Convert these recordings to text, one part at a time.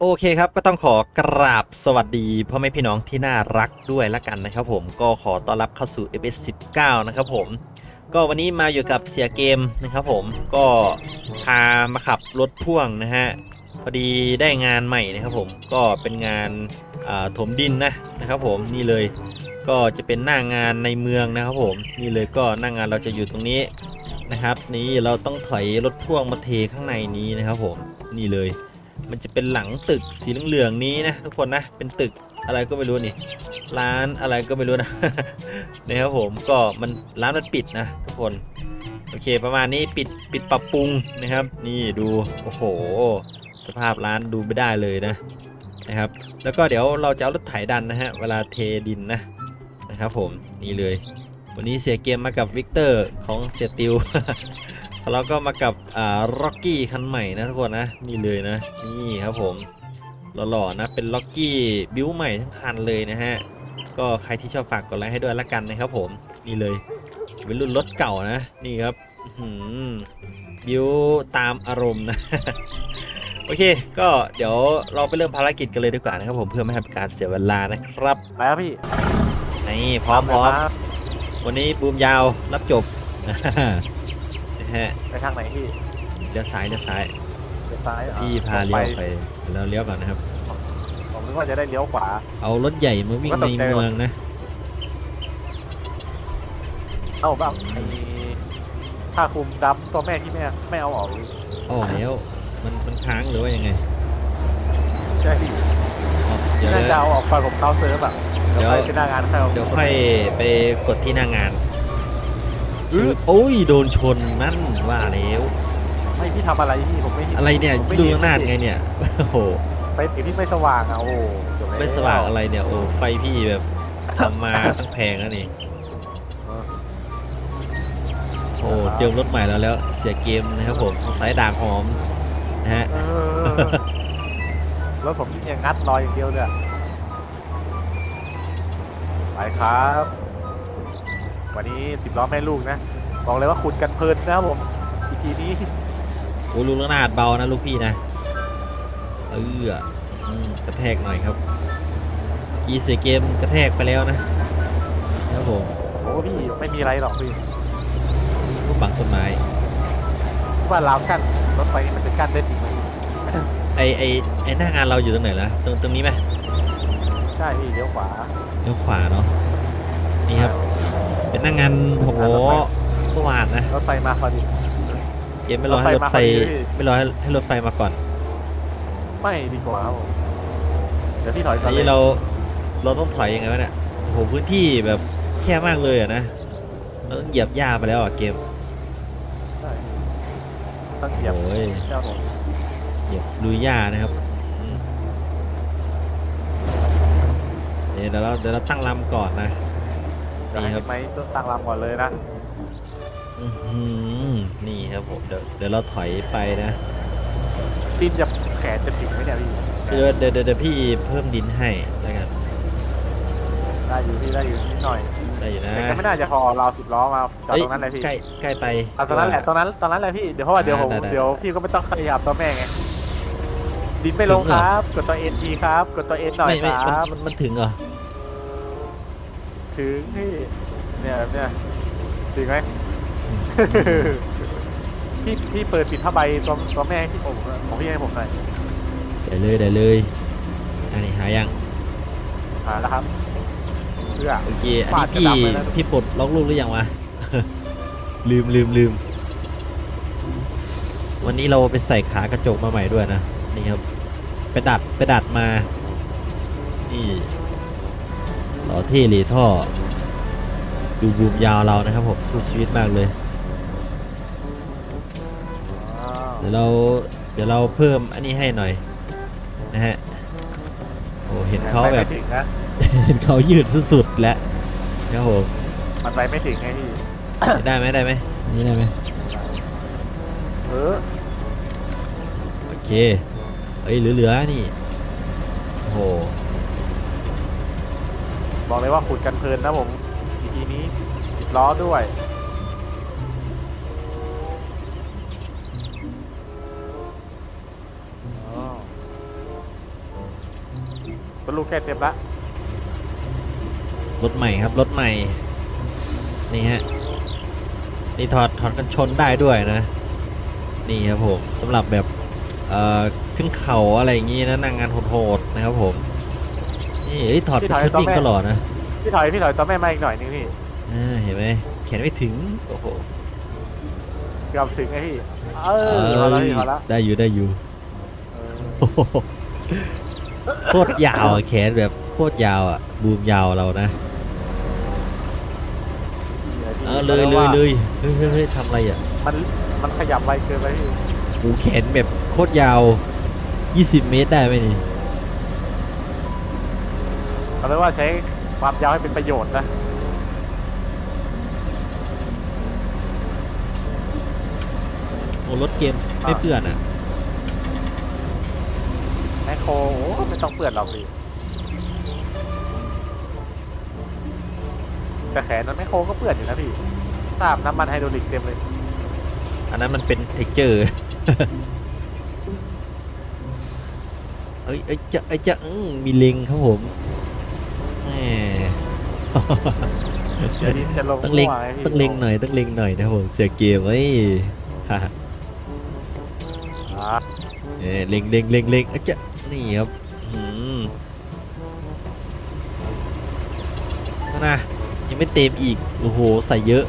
โอเคครับก็ต้องขอกราบสวัสดีพ่อแม่พี่น้องที่น่ารักด้วยละกันนะครับผมก็ขอต้อนรับเข้าสู่ FS 19 นะครับผม ก็วันนี้มาอยู่กับเสียเกมนะครับผมก็พามาขับรถพ่วงนะฮะพอดีได้งานใหม่นะครับผมก็เป็นงานถมดินนะนะครับผมนี่เลยก็จะเป็นหน้างานในเมืองนะครับผมนี่เลยก็หน้างานเราจะอยู่ตรงนี้นะครับ นี่เราต้องถอยรถพ่วงมาเทข้างในนี้นะครับผมนี่เลย มันจะเป็นหลังตึกสีเหลืองๆนี้นะทุกคนนะ เป็นตึกอะไรก็ไม่รู้นี่ ร้านอะไรก็ไม่รู้นะนะครับผมก็มันร้านมันปิดนะทุกคน โอเคประมาณนี้ปิดปิดปรับปรุงนะครับ นี่ดูโอ้โห สภาพร้านดูไม่ได้เลยนะนะครับ แล้วก็เดี๋ยวเราจะเอารถไถดันนะฮะเวลาเทดินนะนะครับผมนี่เลย วันนี้เสียเกมมากับวิกเตอร์ของเสียติว แล้วก็มากับอ่าร็อกกี้คันใหม่นะทุกคนนะนี่เลยนะนี่ครับผมหล่อๆนะเป็นล็อกกี้บิวใหม่ทั้งคันเลยนะฮะก็ใครที่ชอบฝากกดไลค์ให้ด้วยละกันนะครับผมนี่เลยเป็นรุ่นรถเก่านะนี่ครับอื้อหือบิวตามอารมณ์นะโอเค ก็เดี๋ยวเราไปเริ่มภารกิจกันเลยดีกว่านะครับผมเพื่อไม่ให้เป็นการเสียเวลานะครับไปครับพี่นี่พร้อมพร้อมครับวันนี้บูมยาวรับจบนะ ฮะไปทางไหนพี่เลี้ยวซ้ายเลี้ยวซ้ายเลี้ยวซ้ายอะพี่พาเลี้ยวไปแล้วเลี้ยวก่อนนะครับ ผมนึกว่าจะได้เลี้ยวขวา เอารถใหญ่มาวิ่งก็ตในกใจเมืองนะเอ้าบ้างไอ้ผ้าคลุมดำตัวแม่ที่แม่ไม่เอาออกเลยอ๋อแล้วมันมันค้างหรือว่ายังไงใช่พี่อ๋อเดี๋ยวน่านะจะเอาออกก่อนผมเข้าเซิร์ฟอะเดี๋ยวไปเป็นหน้างานเข้าเดี๋ยวค่อยไปกดที่หน้างาน อื้อชื่อโอ้ยโดนชนนั่นว่าแล้วไม่พี่ทำอะไรพี่ผมไม่เห็นอะไรเนี่ยผมไม่ดูเห็หน้าไงเนี่ยโอ้โหไปถึงที่ไม่สว่างอะโอ้โหจบแล้วไม่สว่างอะไรเนี่ยโอ้ไฟพี่แบบทำมาตั้งแพงแล้วนี่เออโอ้เจอรถใหม่แล้วแล้วเสียเกมนะครับผมสายด่างหอมนะฮะ เออรถผมนี่ยังงัดรอยอย่างเดียวเลยอะไปครับ วันนี้สิบล้อแม่ลูกนะบอกเลยว่าขุดกันเพลินนะครับผมอีพีนี้โอ้ลูกระนาดเบานะลูกพี่นะเอออืมกระแทกหน่อยครับกีเสียเกมกระแทกไปแล้วนะครับผมโอ้พี่ไม่มีอะไรหรอกพี่บังต้นไม้ว่าเราวกั้นรถไฟนี่มันจะกั้นได้จริงไหมไอไอไอหน้างานเราอยู่ตรงไหนล่ะตรงตรงนี้ไหมใช่พี่เลี้ยวขวาเลี้ยวขวาเนาะนี่ครับ เป็นหน้างานโอ้โหเมื่อวานนะรถไฟมาพอดีเกมไม่รอให้รถไฟรถไฟมาพอดีพี่ ไม่รอให้ให้รถไฟมาก่อนไม่ดีกว่าครับผมเดี๋ยวพี่ถอยก่อัอนนนี้เลยเราเราต้องถอยยังไงวะเนี่ยโอ้โหพื้นที่แบบแคบมากเลยอะนะเราต้องเหยียบหญ้าไปแล้วอะเกมใช่ต้องเหยียบโอ้ยเจ้าผมเหยียบลุยหญ้านะครับอืมเดี๋ยวเราเดี๋ยวเราตั้งลำก่อนนะ เดี๋ยวนี่ให้ครับพี่ไม้ตั้งลำก่อนเลยนะอื้อหือนี่ครับผมเดี๋ยวเดี๋ยวเราถอยไปนะดินจะแขนจะถึงไหมเนี่ยพี่เดี๋ยวเดี๋ยวเดี๋ยวเดี๋ยวพี่เพิ่มดินให้แล้วกันได้อยู่พี่ได้อยู่นิดหน่อยได้อยู่นะแต่ก็ไม่น่าจะพอเราสิบล้อมาจอดเอ้ยตรงนั้นเลยพี่ใกล้ใกล้ไปเอาตรงนั้นแหละตรงนั้นตรงนั้นแหละพี่เดี๋ยวเพราะว่าเดี๋ยวผมได้ได้เดี๋ยวพี่ก็ไม่ต้องขยับตัวแม่ไงดินไม่ลงถึงเหรอครับ กดตัวเอ็นทีครับ กดตัวเอ็นหน่อยไม่คไม่รับมันมันมันถึงเหรอ ถึงพี่เนี่ยแบบเนี่ยถึงไหม พี่พี่เปิดปิดผ้าใบตัวตัวแม่ให้พี่ผมของพี่ให้ผมหน่อยได้เลยได้เลยอันนี้หายังหาแล้วครับเพื่อ โอเคอันฟานี้ดพี่กระดำเลยนะ พี่ปลดล็อกลูกหรือยังวะ ลืมลืมลืมวันนี้เราไปใส่ขากระจกมาใหม่ด้วยนะนี่ครับไปดัดไปดัดมา นี่ หล่อเท่เลยท่อดูบูมยาวเรานะครับผมสู้ชีวิตมากเลยอ้าวเดี๋ยวเราเดี๋ยวเราเพิ่มอันนี้ให้หน่อยนะฮะโอ้เห็นเขาแบบ ไปไม่ถึงนะเห็นเขายืดสุดๆแล้วครับผมมันไปไม่ถึงไงพี่ได้ไหมได้ไหมนี่ได้ไหมเออโอเคเอ้ยเหลือๆนี่โอ้โห บอกเลยว่าขุดกันเพลินนะผมอีพีนี้สิบล้อด้วยอ๋อรถลูกแค่เต็มละรถใหม่ครับรถใหม่ นี่ฮะ นี่ถอดถอดกันชนได้ด้วยนะ นี่ครับผมสำหรับแบบ เอ่อ ขึ้นเขาอะไรอย่างงี้นะนั่งงานโหดๆนะครับผม นี่เอ้ยถอดเป็นชุดวิ่งก็หล่อนะพี่ถอยพี่ถอยตัวแม่มาอีกหน่อยนึงพี่อ่าเห็นไหมแขนไม่ถึงโอ้โหเกือบถึงไงพี่เอเออพอแล้ว้ยพี่พอแล้วได้อยู่ได้อยู่เออโอ้โหโคตรยาวอะแขนแบบโคตรยาวอะบูมยาวเรานะดี๋วเออพี่เลยพเลราะยว่าเลยเฮ้ยเฮ้ยเฮ้ยทำอะไรอะมันมันขยับไวเกินไปพี่หูแขนแบบโคตรยาว 20 เมตรได้ไหมนี่ เขาเรียกว่าใช้ความยาวให้เป็นประโยชน์นะโอ้รถเกมไม่เปื้อนอะแมคโครโอ้ไม่ต้องเปื่อนหรอกพี่แต่แขนนั้นแมคโครก็เปื่อนอยู่นะพี่ทราบน้ำมันไฮดรอลิกเต็มเลย อันนั้นมันเป็นเทคเจอร์เอ้ยเอ้ยจะเอ้ยจะอื้อมีเลงครับผม แหมเดี๋ยวนี้จะลงต้องเล็งมั่วไพี่ต้องเล็งหน่อยต้องเล็งหน่อยนะครับผมเสียเกมเอ้ยฮ่าอ่าเอ้ยเล็งเล็งเล็งเล็งเอ้ยจะนี่ครับอืมเอานะยังไม่เต็มอีกโอ้โหใส่เยอะ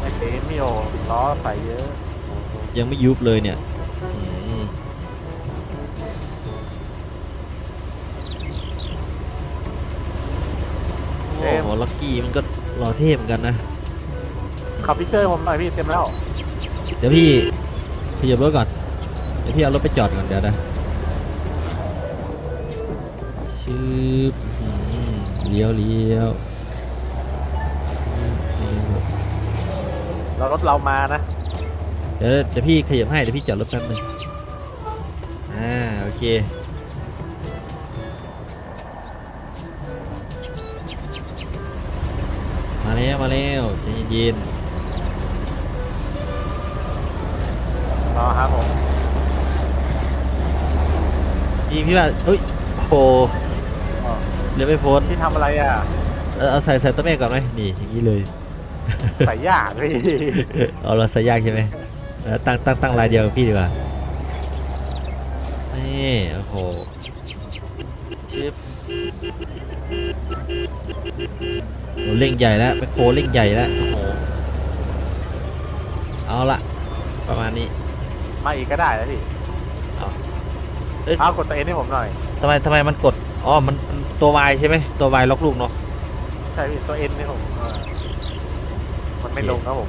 ไอเต็มมิโอล้อใส่เยอะยังไม่ยุบเลยเนี่ย โอ้โหลักกี้มันก็รอเทพเหมือนกันนะ ขับพิกเกอร์ผมหน่อยพี่เต็มแล้วเดี๋ยวพี่ขยับรถก่อน เดี๋ยวพี่เอารถไปจอดก่อนเดี๋ยวนะชืบอืมเลี้ยวเลี้ยวอืมแล้วรถเรามานะเดี๋ยวเดี๋ยวพี่ขยับให้เดี๋ยวพี่จอดรถแป๊บนึงอ่าโอเค แล้วมาแล้วใจเย็นรอครับผมๆจริงพี่ว่าเอ้ยโอ้โหอ๋อเลี้ยวไม่พ้นพี่ทำอะไรอะเออเอาใส่ใส่ตัวแม่ก่อนไหมนี่อย่างนี้เลย ใส่ยากพี่เอาเราใส่ยากใช่ไหมเออตั้งตั้งตั้งลายเดียวกับพี่ดีกว่านี่โอ้โหชิปโอ้ เล่งใหญ่แล้วแมคโครเล่งใหญ่แล้วโอ้โหเอาละประมาณนี้มาอีกก็ได้นะพี่เอาเอ้ยเอากดตัวเอ็นให้ผมหน่อยทำไมทำไมมันกดอ๋อมันมันตัว Y ใช่ไหมตัว Y ล็อกลูกเนาะใช่พี่ตัวเอ็นให้ผมเออมันไม่ลงครับผม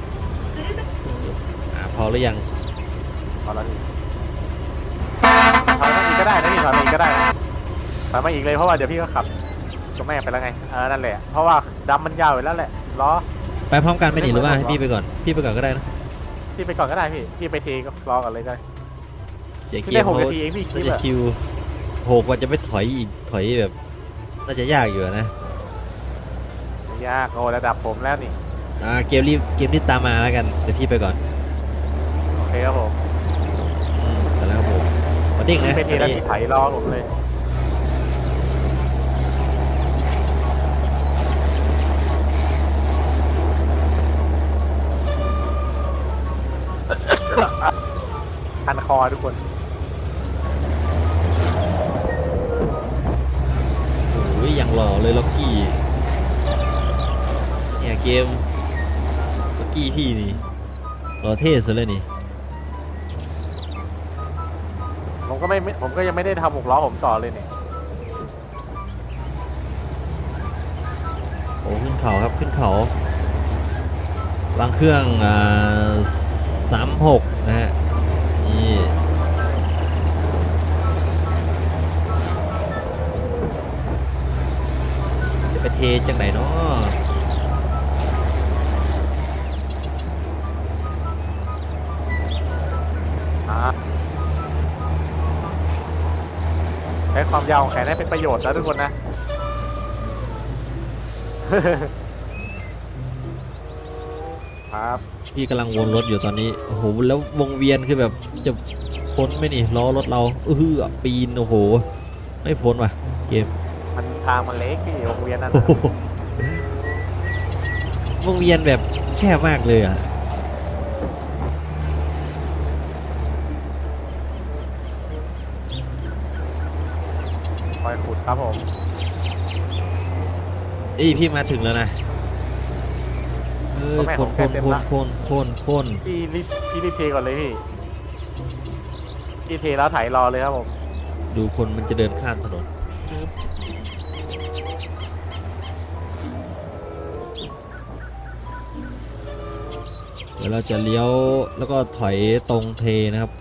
อ่าพอหรือยังพอแล้วพี่ถอยมาอีกก็ได้นะพี่ถอยมาอีกก็ได้นะถอยมาอีกเลยเพราะว่าเดี๋ยวพี่ก็ขับตัวแม่ไปแล้วไงเออนั่นแหละเพราะว่า ดำมันยาวอยู่แล้วแหละล้อไปพร้อมกันไหมนี่หรือว่าให้พี่ไปก่อน พี่ไปก่อนก็ได้นะพี่ไปก่อนก็ได้พี่พี่ไปเทก็รอก่อนเลยก็ได้ เสียเกพี่ได้มหกเขานาทีเองพี่คิน่าดจะว่าคิวโหกว่าจะไม่ถอยอีกถอยแบบน่าจะยากอยู่อะนะยากโอ้ระดับผมแล้วนี่อ่าเกมรีบเกมรีบตามมาแล้วกันเดี๋ยวพี่ไปก่อนโอเคครับผมอืมแต่แล้วครับผมมาดิ้งพี่นะไปเทอันแล้วนี้พี่ไถรอผมเลย คันคอทุกคนโอ้ยอย่างหล่อเลยล็อกกี้ เนี่ยเกมล็อกกี้พี่นี่หล่อเท่สุดเลยนี่ ผมก็ไม่ไม่ผมก็ยังไม่ได้ทำหกล้อผมต่อเลยเนี่ยโอ้ขึ้นเขาครับขึ้นเขาวางเครื่องอ่าสามหกนะฮะ เทจังไหนเนาะอ่าใช้ความยาวของแขนให้เป็นประโยชน์นะทุกคนนะ ครับ พี่กำลังวนรถอยู่ตอนนี้ โอ้โห แล้ววงเวียนคือแบบจะพ้นไหมนี่ล้อรถเราเออปีน โอ้โห ไม่พ้นว่ะ เกม มันทางมันเล็กพี่วงเวียนนั่นโอ้โหวงเวียนแบบแคบมากเลยอะ คอยขุดครับผมเอ้ยพี่มาถึงแล้วนะ เออคนคนคนคนคนคนพี่รีบพี่รีบเทก่อนเลยพี่พี่เทแล้วไถรอเลยครับผม ดูคนมันจะเดินข้ามถนน เดี๋ยวเราจะเลี้ยวแล้วก็ถอยตรงเทนะครับ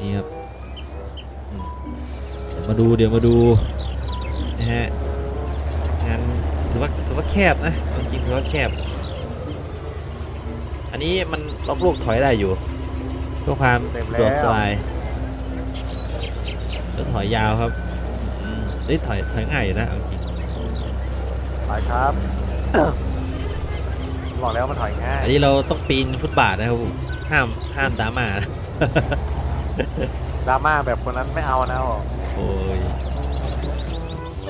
นี่ครับอืมเดี๋ยวมาดูเดี๋ยวมาดูนะฮะงานถือว่าถือว่าแคบนะเอาจริงถือว่าแคบ อันนี้มันล็อกลูกถอยได้อยู่เพื่อความสะดวกสบายแล้วถอยยาวครับ อืมเอ้ยถอยถอยง่ายอยู่นะเอาจริงไปครับ บอกแล้วมันถอยง่ายอันนี้เราต้องปีนฟุตบาทนะครับผมห้ามห้ามดราม่านะ ดราม่าแบบคนนั้นไม่เอานะผมโอ้ย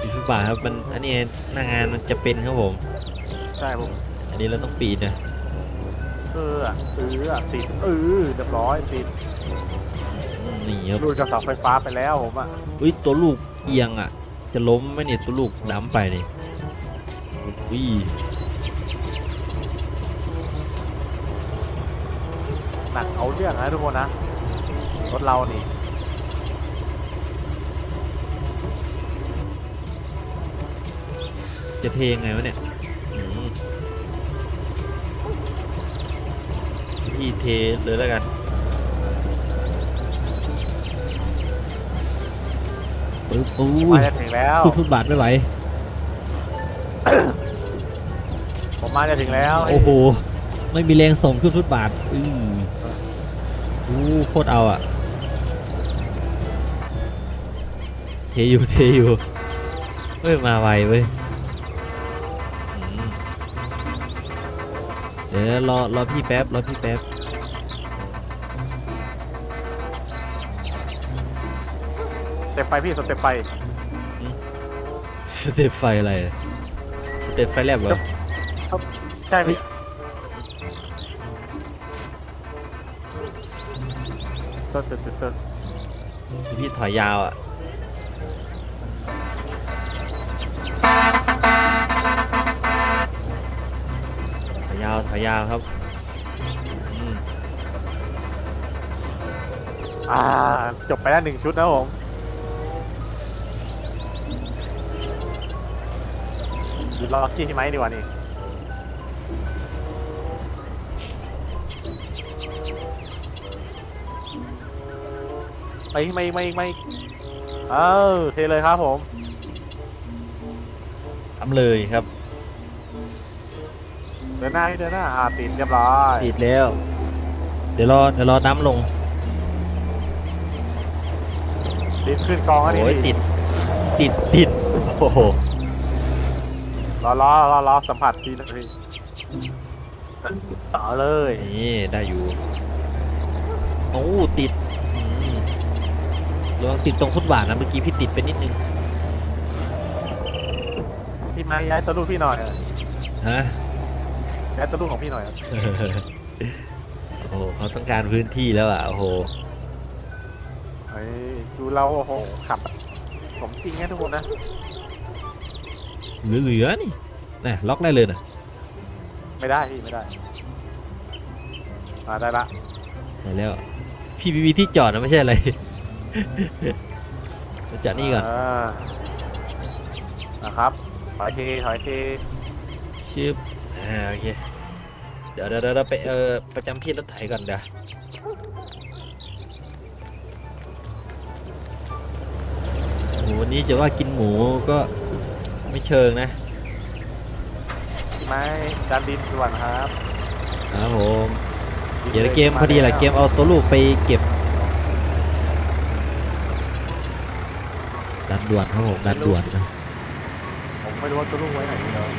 ปีนฟุตบาทครับมันอันนี้หน้างานมันจะเป็นครับผม ใช่ผมอันนี้เราต้องปีนนะเออเออติดเออเรียบร้อยติดอืมนี่ครับรูดกับเสาไฟฟ้าไปแล้วผมอะอุ้ยตัวลูกเอียงอะ จะล้มไหมเนี่ยตัวลูกดำไปนี่อุ้ยหนักเอาเรื่องนะทุกคนนะ รถเรานี่จะเทยังไงวะเนี่ยอืมพี่เทเลยแล้วกัน ปึ๊บอุ้มายจะถึงแล้ว ขึ้นฟุตบาทไม่ไหว ผมมาจะถึงแล้วโอ้โห ไม่มีแรงส่งขึ้นฟุตบาทอืออู้โคตรเอาอะเทอยู่เทอยู่เฮ้ย มาไวเว้ยอืมเดี๋ยวรอรอพี่แป๊บรอพี่แป๊บ ต็ปไปพี่สเต็ปไปสเตปไฟอะไรอะสเตปไฟแลบเหรอใช่เฮ้พี่ยต้นต้นต้นต้นพี่ถอยยาวอะถอยยาว ถอยยาวครับอืมอ่าจบไปแล้วหนึ่งชุดนะผม หยุดรอกี้ใช่ไหมดีกว่านี่ไปอีกมาอีกมาอีกมาอีกเออเทเลยครับผมทำเลยครับ เดินหน้าพี่เดินหน้าอ่าติดเรียบร้อยติดแล้ว เดี๋ยวรอเดี๋ยวรอดั้มลงติดขึ้นกองอันนี้โอ้ยติด ติดติดโอ้โหร อรอรอรอสัมผัสทีนะพี่ต่อเลยนี่ได้อยู่โอ้ติดอืมระวังติดตรงฟุตบาทนะเมื่อกี้พี่ติดไปนิดนึงพี่มาย้ายตัวลูกพี่หน่อยฮะย้ายตัวลูกของพี่หน่อยครับโอ้โหเขาต้องการพื้นที่แล้วอะโอ้โหเฮ้ยดูเราโอ้โหขับผมจริงนะทุกคนนะ เหลือๆนี่น่ะล็อกได้เลยนะไม่ได้พี่ไม่ได้มาได้ละได้แล้วพี่มีที่จอดนะไม่ใช่อะไรมาจอดนี่ก่อนานะครับถอยทีถอยทีชืบอ่าโอเคเดี๋ยวเดี๋ยวเดี๋ยวไปเออประจำที่รถไถก่อนเดี๋ยวโอ้โหวันนี้จะว่ากินหมูก็ ไม่เชิงนะพี่ไม้จานดินด่วนครับครับผมเดี๋ยวเกมพอดีแหละเกมเอาตัวลูกไปเก็บดันด่วนครับผมดันด่วนนะผมไม่รู้ว่าตัวลูกไว้ไหนเลย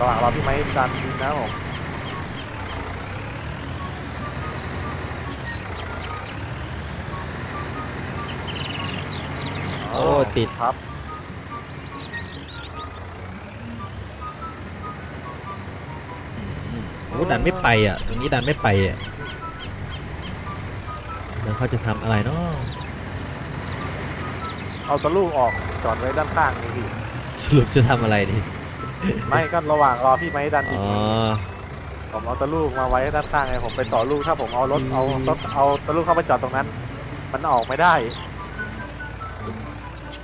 ระหว่างรอพี่ไม้จานดินนะผมโอ้ติดครับ โอ้ดันไม่ไปอะ ตรงนี้ดันไม่ไปอะแล้วเขาจะทำอะไรเนาะเอาตะลูกออกจอดไว้ด้านข้างนี่พี่ สรุปจะทำอะไรดิไม่ก็ระหว่างรอพี่ไม้ดันอีอ๋กอผมเอาตะลูกมาไว้ด้านข้างไงผมไปต่อลูกถ้าผมเอารถเอารถเอาตะลูกเข้าไปจอดตรงนั้น มันออกไม่ได้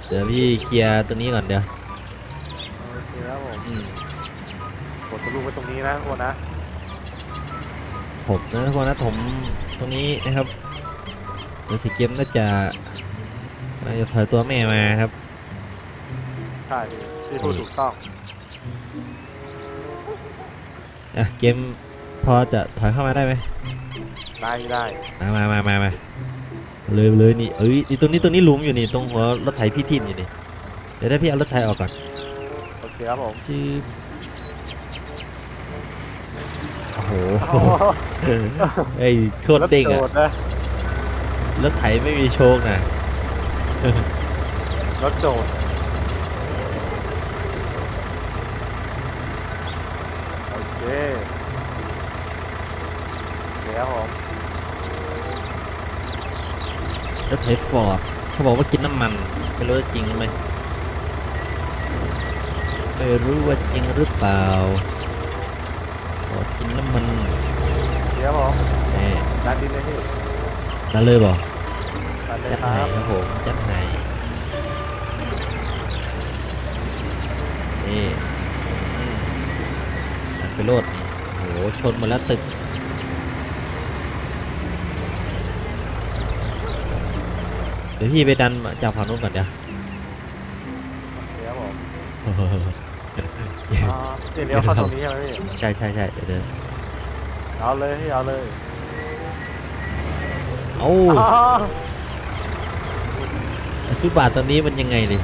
เดี๋ยวพี่เคลียร์ตัวนี้ก่อนเดี๋ยวโอเคแล้วผมอืมกดตะลูกไว้ตรงนี้นะทุกคนนะ ผมนะทุกคนนะผมตรงนี้นะครับเดี๋ยวสีเกมน่าจะน่าจะถอยตัวแม่มาครับใช่ที่พูดถูกต้องอะเกมพอจะถอยเข้ามาได้ไหมได้ได้มามามามามาเลยเลยนี่เอ้ยนี่ตรงนี้ตรงนี้หลุมอยู่นี่ตรงหัวรถไถพี่ทิมอยู่นี่เดี๋ยวได้พี่เอารถไถออกก่อนโอเคครับผมจืบโอ้โห โอ้โหเอ้ยโคตรเด้งรถอะโดดนะรถไถไม่มีโชคนะรถโดดโอเคเดี๋ยวผมรถไถฟอร์ดเขาบอกว่ากินน้ำมันไม่รู้ว่าจริงหรือไม่ไม่รู้ว่าจริงหรือเปล่าฟอร์ดกินน้ำมันเดี๋ยวผมแหมดันดินเลยพี่นั่นเลยบอกดันเลยจัดคให้รับครับผมจัดให้นี่อืมดันไปโลดนี่โอ้โหชนหมาแล้วตึก เดี๋ยวพี่ไปดันจากฝั่งนู้นก่อนเดี๋ยว เดี๋ยวผมเอออ๋อเดี๋ยวเลี้ยวเข้าตรงนี้ใช่ไหมพี่ใช่ใช่ใช่เดี๋ยวเดี๋ยว เอาเลยพี่เอาเลยเอ้าอ๋อฟุตบาทตอนนี้มันยังไงดิ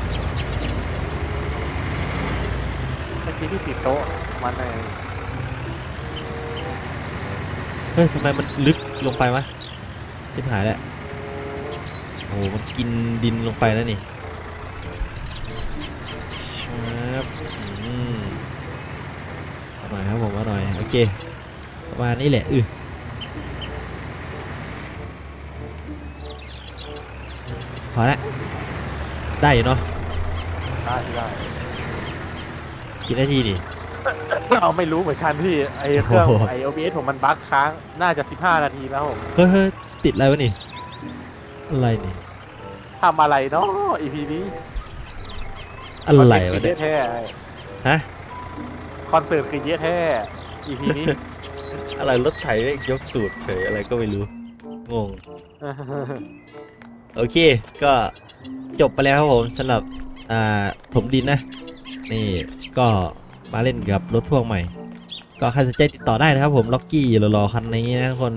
เมื่อกี้ที่ติดโต๊ะมันในเฮ้ยทำไมมันลึกลงไปวะชิบหายแล้วโอ้โหมันกินดินลงไปแล้วนี่ครับอืมเอาหน่อยครับผมเอาหน่อยโอเคประ มาณนี้แหละอือพอละได้อยู่เนาะได้ได้กี่นาทีดิเราไม่รู้เหมือนกันพี่ ไอเครื่องโอ้โหไอ OBS ผมมันบั๊กค้าง น่าจะ 15 นาทีแล้วผมเฮ้ยเฮ้ยติดอะไรวะนี่ อะไรนี่ทำอะไรเนาะ EP นี้ อะไรควะอนเสิเนี่ร์ยตคือเยอะแท้ฮะ คอนเสิร์ตคือเยอะแท้ EP นี้ อะไรรถไถแม่งยกตูดเฉยอะไรก็ไม่รู้ งง โอเค ก็จบไปแล้วครับผมสำหรับ อ่า ถมดินนะ นี่ก็มาเล่นกับรถพ่วงใหม่ ก็ใครสนใจติดต่อได้นะครับผม ล็อกกี้รอๆคันนี้นะทุกคน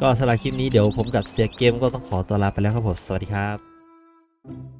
ก็สำหรับคลิปนี้เดี๋ยวผมกับเสียเกมก็ต้องขอตัวลาไปแล้วครับผม สวัสดีครับ